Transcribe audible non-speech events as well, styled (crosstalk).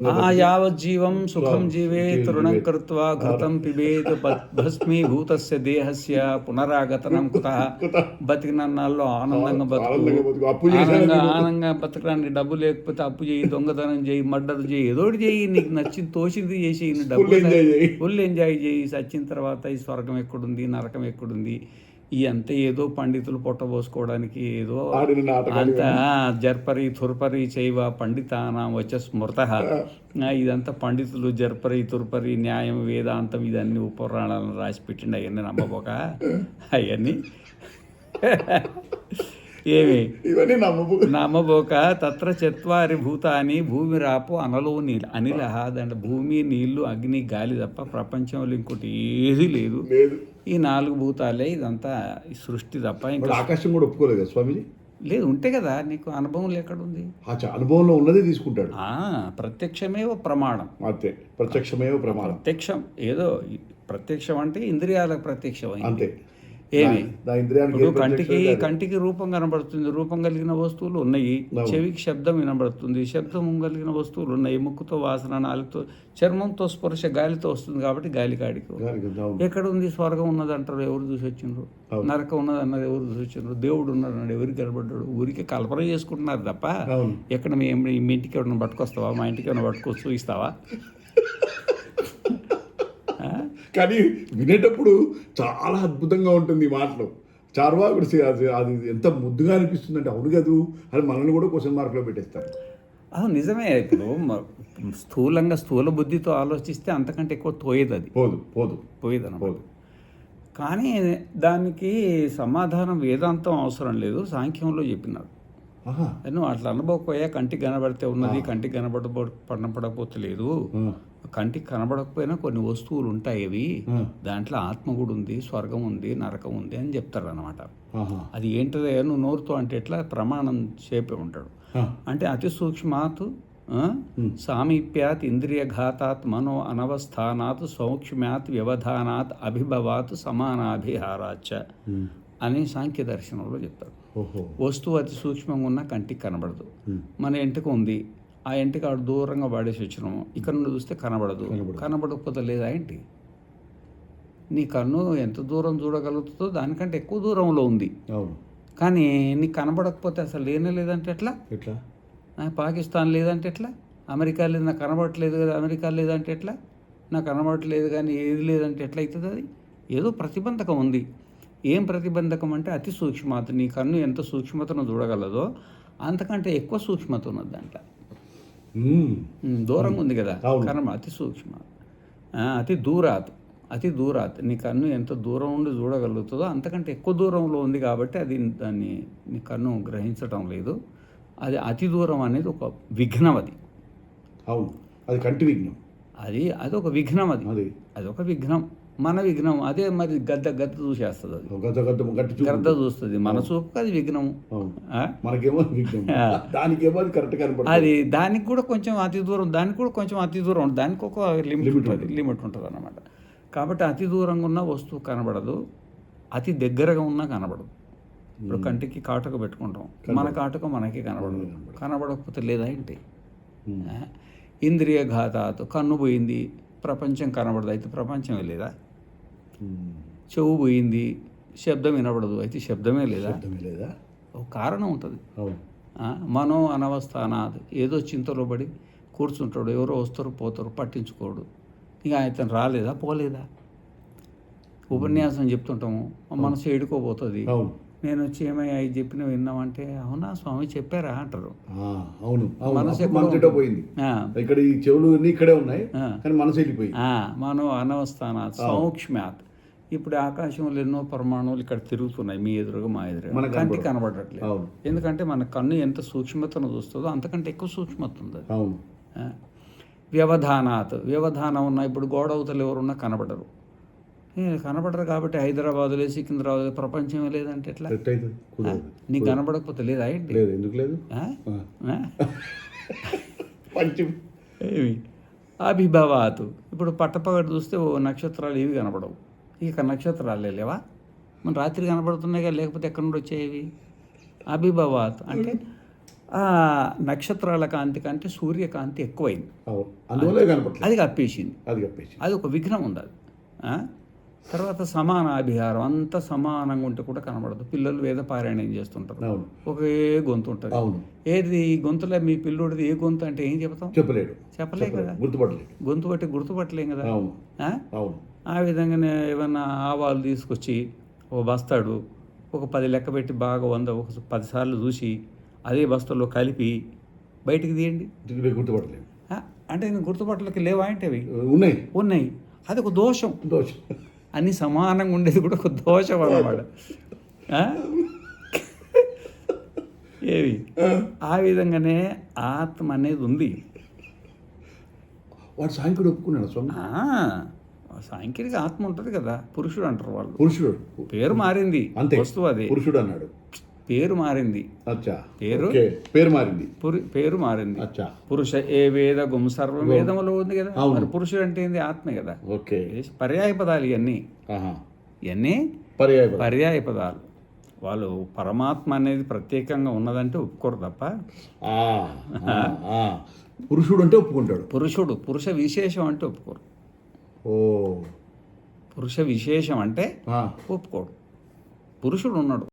ఆ యావజ్జీవం సుఖం జీవేత్ రుణం కృత్వా ఘృతం పిబేత్ భస్మీభూతస్య దేహస్య పునరాగతనం కుతః. (laughs) బతికినన్నాళ్ళు ఆనందంగా బతుకు. ఆనందంగా ఆనందంగా బతకడానికి డబ్బు లేకపోతే అప్పు చేయి దొంగతనం చేయి మర్డర్ చేయి ఏదోటి చేయి. నీకు నచ్చింది తోచింది చేసి డబ్బు Full enjoy చేయి. ఫుల్ ఎంజాయ్ చేయి. చచ్చిన తర్వాత ఈ స్వర్గం ఎక్కడుంది? నరకం ఎక్కడుంది? ఈ అంతా ఏదో పండితులు పొట్టబోసుకోవడానికి ఏదో అంత జర్పరి తుర్పరి చైవ పండితానాం వచ్చే స్మృత ఇదంతా పండితులు జర్పరి తుర్పరి న్యాయం వేదాంతం ఇదన్నీ పురాణాలను రాసి పెట్టిండి అవన్నీ నమ్మబోక. అవన్నీ. (laughs) ఏమి? ఇవన్నీ నమ్మబు. నమ్మబోక తత్ర చత్వారి భూతాని భూమి రాపు అనలో నీళ్ళు అనిల అంటే భూమి నీళ్ళు అగ్ని గాలి తప్ప ప్రపంచంలో ఇంకోటి ఏది లేదు. ఈ నాలుగు భూతాలే ఇదంతా సృష్టి తప్ప ఇంకా ఆకాశం కూడా ఒప్పుకోలేదు కదా స్వామిజీ? లేదు ఉంటే కదా నీకు అనుభవం ఎక్కడుంది అనుభవంలో ఉన్నదే తీసుకుంటాడు. ఆ, ప్రత్యక్షమేవ ప్రమాణం. అంతే ప్రత్యక్షమేవ ప్రమాణం. ప్రత్యక్షం ఏదో ప్రత్యక్షం అంటే ఇంద్రియాలకు ప్రత్యక్షం. అంతే. ఏమి ఇప్పుడు కంటికి. కంటికి రూపం కనబడుతుంది. రూపం కలిగిన వస్తువులు ఉన్నాయి. చెవికి శబ్దం వినబడుతుంది. శబ్దం కలిగిన వస్తువులు ఉన్నాయి. ముక్కుతో వాసన నాలుగుతో చర్మంతో స్పర్శ గాలితో వస్తుంది కాబట్టి గాలి కాడికి. ఎక్కడ ఉంది? స్వర్గం ఉన్నది అంటారు. ఎవరు చూసి వచ్చిండ్రు. నరకం ఉన్నది అన్నది ఎవరు చూసి వచ్చిండ్రు? దేవుడు ఉన్నాడు అన్నాడు. ఎవరికి కనబడ్డాడు? ఊరికి కల్పన చేసుకుంటున్నారు తప్ప ఎక్కడ మీ మీ ఇంటికి ఎవరైనా పట్టుకొస్తావా? మా ఇంటికి ఏమైనా పట్టుకొచ్చి చూపిస్తావా ఆ? (laughs) కానీ వినేటప్పుడు చాలా అద్భుతంగా ఉంటుంది ఈ మాటలు. చార్వాకుడు అది అది ఎంత ముద్దుగా అనిపిస్తుంది అంటే అవును కదూ అని మనల్ని కూడా క్వశ్చన్ మార్క్లో పెట్టేస్తారు. అవును నిజమే. ఇప్పుడు స్థూలంగా స్థూల బుద్ధితో ఆలోచిస్తే అంతకంటే ఎక్కువ తోయేది అది. పోదు పోదు. పోయేదన్నమాట. పోదు. కానీ దానికి సమాధానం వేదాంతం అవసరం లేదు సాంఖ్యంలో చెప్పినారు. నువ్వు అట్లా అనుభవపోయా కంటికి కనబడితే ఉన్నది కంటికి కనబడ లేదు కంటికి కనబడకపోయినా కొన్ని వస్తువులు ఉంటాయి అవి. దాంట్లో ఆత్మ కూడా ఉంది స్వర్గం ఉంది నరకం ఉంది అని చెప్తారు అనమాట అది ఏంటిదో నువ్వు నోరుతో అంటే ఎట్లా? ప్రమాణం చేపే ఉంటాడు. అంటే అతి సూక్ష్మాత్. సామీప్యాత్ ఇంద్రియఘాతాత్ మనో అనవస్థానాత్ సౌక్ష్మ్యాత్ వ్యవధానాత్ అభిభవాత్ సమానాభిహారాచ. అని సాంఖ్య దర్శనంలో చెప్తారు. వస్తువు అతి సూక్ష్మంగా ఉన్న కంటికి కనబడదు. మన ఎంటిక ఉంది. ఆ ఎంటిక ఆడు దూరంగా వాడేసి వచ్చినాము ఇక్కడ నుండి చూస్తే కనబడదు. కనబడకపోతే లేదా ఏంటి? నీ కన్ను ఎంత దూరం చూడగలుగుతుందో దానికంటే ఎక్కువ దూరంలో ఉంది. కానీ నీకు కనబడకపోతే అసలు లేనే లేదంటే ఎట్లా? ఎట్లా? నాకు పాకిస్తాన్ లేదంటే ఎట్లా? అమెరికా లేదు నాకు కనబడట్లేదు కదా అమెరికా లేదంటే ఎట్లా? నాకు కనబడట్లేదు కానీ ఏది లేదంటే ఎట్లా అవుతుంది అది? ఏదో ప్రతిబంధకం ఉంది. ఏం ప్రతిబంధకం అంటే అతి సూక్ష్మత నీ కన్ను ఎంత సూక్ష్మతను చూడగలదో అంతకంటే ఎక్కువ సూక్ష్మత ఉన్నది దాంట్లో. దూరంగా ఉంది కదా. కర్మ అతి సూక్ష్మ అతి దూరాత్ అతి దూరాత్. నీ కన్ను ఎంత దూరం ఉండి చూడగలుగుతుందో అంతకంటే ఎక్కువ దూరంలో ఉంది కాబట్టి అది దాన్ని నీ కన్ను గ్రహించటం లేదు. అది అతి దూరం అనేది ఒక విఘ్నం అది. అవును. అది కంటి విఘ్నం. అది అది ఒక విఘ్నం అది. అది. ఒక విఘ్నం. మన విఘ్నం అదే మరి గద్ద గద్ద చూసేస్తుంది అది. గట్టి చూపు గద్ద చూస్తుంది మన చూపుకి అది విఘ్నం? మనకేమో. దానికేమో అది కరెక్ట్ కనపడుతుంది. అది దానికి కూడా కొంచెం అతి దూరం దానికి కూడా కొంచెం అతి దూరం ఉంటుంది. దానికి ఒక లిమిట్ ఉంటుంది లిమిట్ ఉంటుంది అన్నమాట. కాబట్టి అతి దూరంగా ఉన్న వస్తువు కనబడదు అతి దగ్గరగా ఉన్నా కనబడదు. ఇప్పుడు కంటికి కాటుక పెట్టుకుంటాం. మన కాటుక మనకి కనబడదు. కనబడకపోతే లేదా ఏంటి? ఇంద్రియ ఘాతాత్ కన్ను పోయింది ప్రపంచం కనబడదు. అయితే ప్రపంచమే లేదా. చెవు పోయింది శబ్దం వినబడదు. అయితే శబ్దమే లేదా? అర్థమే లేదా? ఒక కారణం ఉంటుంది. మనో అనవస్థానాది. ఏదో చింతలో పడి కూర్చుంటాడు ఎవరో వస్తారు పోతారు పట్టించుకోడు. ఇక ఆయన రాలేదా పోలేదా? ఉపన్యాసం చెప్తుంటాము. మనసు ఏడుకోపోతుంది అవును. నేను వచ్చి ఏమయ్యా ఇది చెప్పిన విన్నామంటే అవునా స్వామి చెప్పారా అంటారు. అవును మనసు పోయింది. ఇక్కడ ఈ చెవులు ఇక్కడే ఉన్నాయి. కానీ మనసు వెళ్ళిపోయింది. ఆ, మనో అనవస్థానాత్ సౌక్ష్మ్యాత్. ఇప్పుడు ఆకాశంలో ఎన్నో పరమాణువులు ఇక్కడ తిరుగుతున్నాయి మీ ఎదురుగా మా ఎదురుగా. మనకు కంటి కనబడవు. కనబడట్లేదు. ఎందుకంటే మన కన్ను ఎంత సూక్ష్మతను చూస్తుందో అంతకంటే ఎక్కువ సూక్ష్మత ఉంది. అవును. వ్యవధానాత్ వ్యవధానం ఉన్న ఇప్పుడు గోడ అవతలు ఎవరున్నా కనబడరు. ఏ, కనబడరు కాబట్టి హైదరాబాద్లో సికింద్రాబాద్ ప్రపంచమే లేదంటే ఎట్లా? నీకు కనబడకపోతే లేదా ఏంటి? లేదు ఎందుకు లేదు? ఏమి? అభిభవాత్. ఇప్పుడు పట్టపగటి చూస్తే ఓ నక్షత్రాలు ఏవి కనబడవు ఇక నక్షత్రాలే లేవా? మన రాత్రి కనబడుతున్నాయి కదా లేకపోతే ఎక్కడి నుండి వచ్చేవి? అభిభవాత్. అంటే ఆ నక్షత్రాల కాంతి కంటే సూర్యకాంతి ఎక్కువైంది. అది కప్పేసింది. అది ఒక విఘ్నం ఉంది అది తర్వాత సమానాభిహారం అంతా సమానంగా ఉంటే కూడా కనబడదు. పిల్లలు వేద పారాయణం చేస్తుంటారు. ఒకే గొంతు ఉంటుంది. అవును. ఏది ఈ గొంతులో మీ పిల్లోడిది ఏ గొంతు అంటే ఏం చెప్తాం చెప్పలేడు. చెప్పలే కదా. గుర్తుపట్టలేడు గొంతు బట్టి గుర్తుపట్టలేం కదా. అవును. ఆ? విధంగానే ఏమన్నా ఆవాలు తీసుకొచ్చి ఓ బస్తాడు ఒక పది లెక్క పెట్టి బాగా వంద ఒక పదిసార్లు చూసి అదే బస్తాలో కలిపి బయటికి తీయండి. ఆ? అంటే నేను గుర్తుపట్టలకి లేవా అంటే అవి? ఉన్నాయి. ఉన్నాయి. అది ఒక దోషం. దోషం. అన్ని సమానంగా ఉండేది కూడా ఒక దోషం అన్నమాట? ఏవి? ఆ. విధంగానే ఆత్మ అనేది ఉంది. వాడు సాయంకుడు ఒప్పుకున్నాడు స్వామి? ఆత్మ ఉంటుంది కదా పురుషుడు అంటారు వాళ్ళు. పురుషుడు. పేరు మారింది అంతే. వస్తువు అది. పురుషుడు అన్నాడు. పేరు మారింది. పేరు? పేరు మారింది. పురు మారింది. పురుష ఏ వేద గుం సర్వ వేదములో ఉంది కదా. మరి పురుషుడు అంటే ఏంది? ఆత్మే కదా. ఓకే. పర్యాయ పదాలు ఇవన్నీ ఇవన్నీ పర్యాయ. పర్యాయ పదాలు. వాళ్ళు పరమాత్మ అనేది ప్రత్యేకంగా ఉన్నదంటే ఒప్పుకోరు తప్ప. పురుషుడు అంటే ఒప్పుకుంటాడు. పురుషుడు పురుష విశేషం అంటే ఒప్పుకోరు. ఓ. పురుష విశేషం అంటే. ఒప్పుకోడు. పురుషుడు ఉన్నాడు.